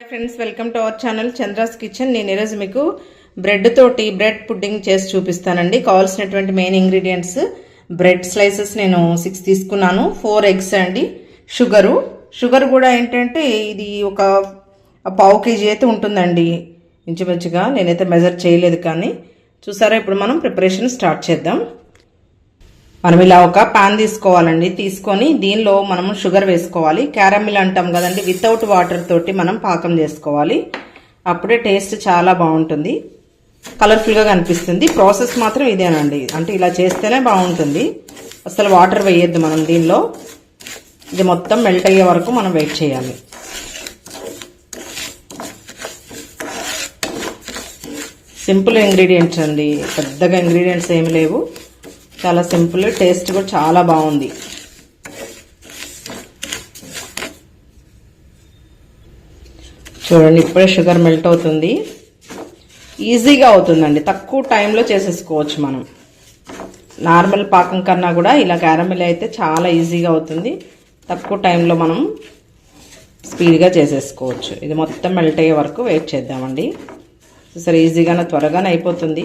Friends welcome to our channel Chandra's kitchen నేను ఈరోజు మీకు బ్రెడ్ తోటి బ్రెడ్ పుడ్డింగ్ చేసి చూపిస్తానండి. కావాల్సినటువంటి మెయిన్ ఇంగ్రీడియంట్స్ బ్రెడ్ స్లైసెస్ నేను సిక్స్ తీసుకున్నాను. ఫోర్ ఎగ్స్ అండి. షుగరు షుగర్ కూడా ఏంటంటే ఇది ఒక పావు కేజీ అయితే ఉంటుందండి. ఇంచుమించుగా నేనైతే మెజర్ చేయలేదు కానీ చూసారా ఇప్పుడు మనం ప్రిపరేషన్ స్టార్ట్ చేద్దాం. మనం ఇలా ఒక పాన్ తీసుకోవాలండి. తీసుకొని దీనిలో మనం షుగర్ వేసుకోవాలి. క్యారమిల్ అంటాం కదండి వితౌట్ వాటర్ తోటి మనం పాకం చేసుకోవాలి. అప్పుడే టేస్ట్ చాలా బాగుంటుంది. కలర్ఫుల్గా కనిపిస్తుంది. ప్రాసెస్ మాత్రం ఇదేనండి. అంటే ఇలా చేస్తేనే బాగుంటుంది. అసలు వాటర్ వేయొద్దు మనం దీనిలో. ఇది మొత్తం మెల్ట్ అయ్యే వరకు మనం వెయిట్ చేయాలి. సింపుల్ ఇంగ్రీడియంట్స్ అండి. పెద్దగా ఇంగ్రీడియంట్స్ ఏమి లేవు. చాలా సింపుల్ టేస్ట్ కూడా చాలా బాగుంది. చూడండి ఇప్పుడే షుగర్ మెల్ట్ అవుతుంది. ఈజీగా అవుతుందండి. తక్కువ టైంలో చేసేసుకోవచ్చు మనం. నార్మల్ పాకం కన్నా కూడా ఇలా క్యారమిల్ అయితే చాలా ఈజీగా అవుతుంది. తక్కువ టైంలో మనం స్పీడ్గా చేసేసుకోవచ్చు. ఇది మొత్తం మెల్ట్ అయ్యే వరకు వెయిట్ చేద్దామండి. సరే ఈజీగానే త్వరగానే అయిపోతుంది.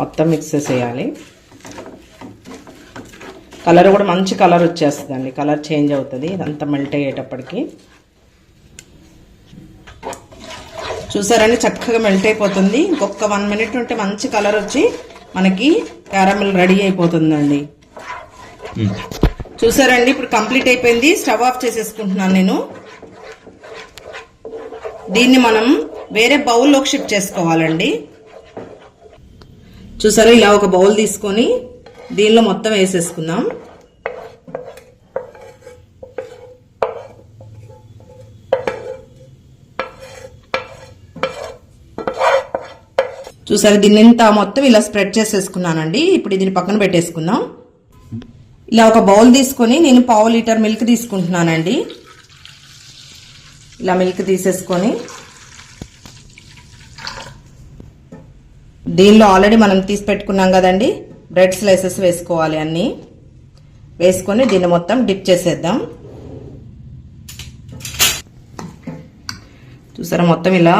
మొత్తం మిక్స్ చేసేయాలి. కలర్ కూడా మంచి కలర్ వచ్చేస్తుందండి. కలర్ చేంజ్ అవుతుంది. ఇదంతా మెల్ట్ అయ్యేటప్పటికి. చూసారండి? చక్కగా మెల్ట్ అయిపోతుంది. ఇంకొక వన్ మినిట్ ఉంటే మంచి కలర్ వచ్చి మనకి క్యారమిల్ రెడీ అయిపోతుందండి. చూసారండి? ఇప్పుడు కంప్లీట్ అయిపోయింది. స్టవ్ ఆఫ్ చేసేసుకుంటున్నాను నేను. దీన్ని మనం వేరే బౌల్లోకి షిఫ్ట్ చేసుకోవాలండి. చూసారా ఇలా ఒక బౌల్ తీసుకొని దీనిలో మొత్తం వేసేసుకుందాం. చూసారా దీన్ని ఇంత మొత్తం ఇలా స్ప్రెడ్ చేసేసుకున్నానండి. ఇప్పుడు దీన్ని పక్కన పెట్టేసుకుందాం. ఇలా ఒక బౌల్ తీసుకొని నేను పావు లీటర్ మిల్క్ తీసుకుంటున్నానండి. ఇలా మిల్క్ తీసేసుకొని దీనిలో ఆల్రెడీ మనం తీసి పెట్టుకున్నాం కదండి. బ్రెడ్ స్లైసెస్ వేసుకోవాలి అన్నీ. వేసుకొని దీన్ని మొత్తం డిప్ చేసేద్దాం. చూసారా మొత్తం ఇలా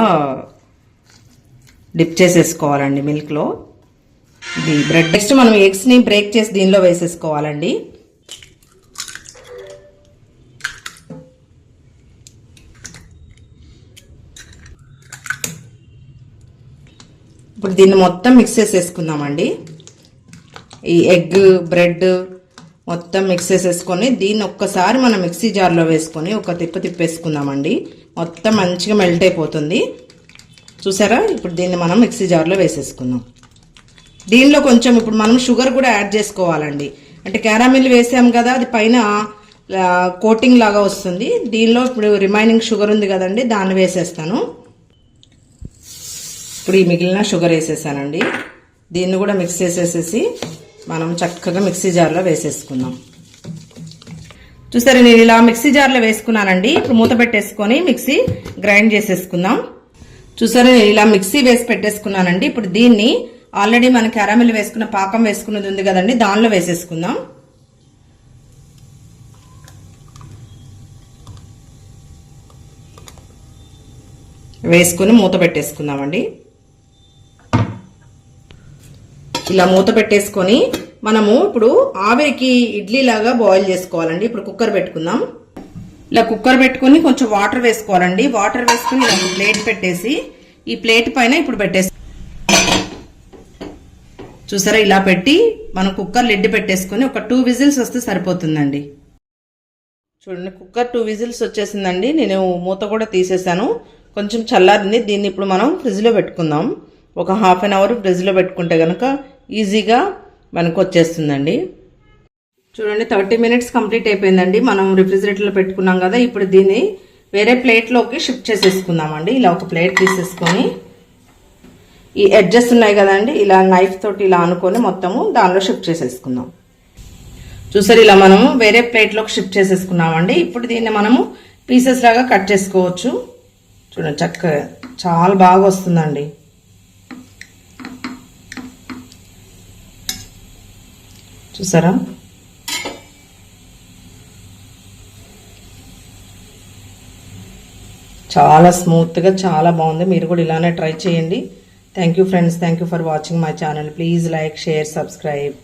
డిప్ చేసేసుకోవాలండి మిల్క్లో. ఇది బ్రెడ్. నెక్స్ట్ మనం ఎగ్స్ని బ్రేక్ చేసి దీనిలో వేసేసుకోవాలండి. ఇప్పుడు దీన్ని మొత్తం మిక్స్ చేసేసుకుందామండి. ఈ ఎగ్ బ్రెడ్ మొత్తం మిక్స్ చేసేసుకొని దీన్ని ఒక్కసారి మనం మిక్సీ జార్లో వేసుకొని ఒక తిప్పు తిప్పేసుకుందామండి. మొత్తం మంచిగా మెల్ట్ అయిపోతుంది. చూసారా? ఇప్పుడు దీన్ని మనం మిక్సీ జార్లో వేసేసుకుందాం. దీనిలో కొంచెం ఇప్పుడు మనం షుగర్ కూడా యాడ్ చేసుకోవాలండి. అంటే క్యారామిల్ వేసాం కదా అది పైన కోటింగ్ లాగా వస్తుంది. దీనిలో ఇప్పుడు రిమైనింగ్ షుగర్ ఉంది కదండి దాన్ని వేసేస్తాను. ఇప్పుడు ఈ మిగిలిన షుగర్ వేసేసానండి. దీన్ని కూడా మిక్స్ చేసేసేసి మనం చక్కగా మిక్సీ జార్లో వేసేసుకుందాం. చూసారా నేను ఇలా మిక్సీ జార్లో వేసుకున్నానండి. ఇప్పుడు మూత పెట్టేసుకొని మిక్సీ గ్రైండ్ చేసేసుకుందాం. చూసారా నేను ఇలా మిక్సీ వేసి పెట్టేసుకున్నానండి. ఇప్పుడు దీన్ని ఆల్రెడీ మన క్యారామిల్ వేసుకున్న పాకం వేసుకున్నది ఉంది కదండి దానిలో వేసేసుకుందాం. వేసుకుని మూత పెట్టేసుకుందామండి. ఇలా మూత పెట్టేసుకొని మనము ఇప్పుడు ఆవిరికి ఇడ్లీ లాగా బాయిల్ చేసుకోవాలండి. ఇప్పుడు కుక్కర్ పెట్టుకుందాం. ఇలా కుక్కర్ పెట్టుకుని కొంచెం వాటర్ వేసుకోవాలండి. వాటర్ వేసుకుని ఇలా ప్లేట్ పెట్టేసి ఈ ప్లేట్ పైన ఇప్పుడు పెట్టేసి చూసారా? ఇలా పెట్టి మనం కుక్కర్ లిడ్ పెట్టేసుకుని ఒక టూ విజిల్స్ వస్తే సరిపోతుందండి. చూడండి కుక్కర్ టూ విజిల్స్ వచ్చేసిందండి. నేను మూత కూడా తీసేసాను. కొంచెం చల్లారింది. దీన్ని ఇప్పుడు మనం ఫ్రిడ్జ్లో పెట్టుకుందాం. ఒక హాఫ్ అన్ అవర్ ఫ్రిడ్జ్లో పెట్టుకుంటే కనుక ఈజీగా మనకు వచ్చేస్తుందండి. చూడండి థర్టీ మినిట్స్ కంప్లీట్ అయిపోయిందండి. మనం రిఫ్రిజిరేటర్లో పెట్టుకున్నాం కదా ఇప్పుడు దీన్ని వేరే ప్లేట్లోకి షిఫ్ట్ చేసేసుకుందామండి. ఇలా ఒక ప్లేట్ తీసేసుకొని. ఈ ఎడ్జెస్ ఉన్నాయి కదండి ఇలా నైఫ్ తోటి ఇలా అనుకొని మొత్తము దానిలో షిఫ్ట్ చేసేసుకుందాం. చూసారు ఇలా మనము వేరే ప్లేట్లోకి షిఫ్ట్ చేసేసుకున్నామండి. ఇప్పుడు దీన్ని మనము పీసెస్ లాగా కట్ చేసుకోవచ్చు. చూడండి చక్కగా చాలా బాగా వస్తుందండి. చూసారా? చాలా స్మూత్గా చాలా బాగుంది. మీరు కూడా ఇలానే ట్రై చేయండి. Thank you friends thank you for watching my channel please like share subscribe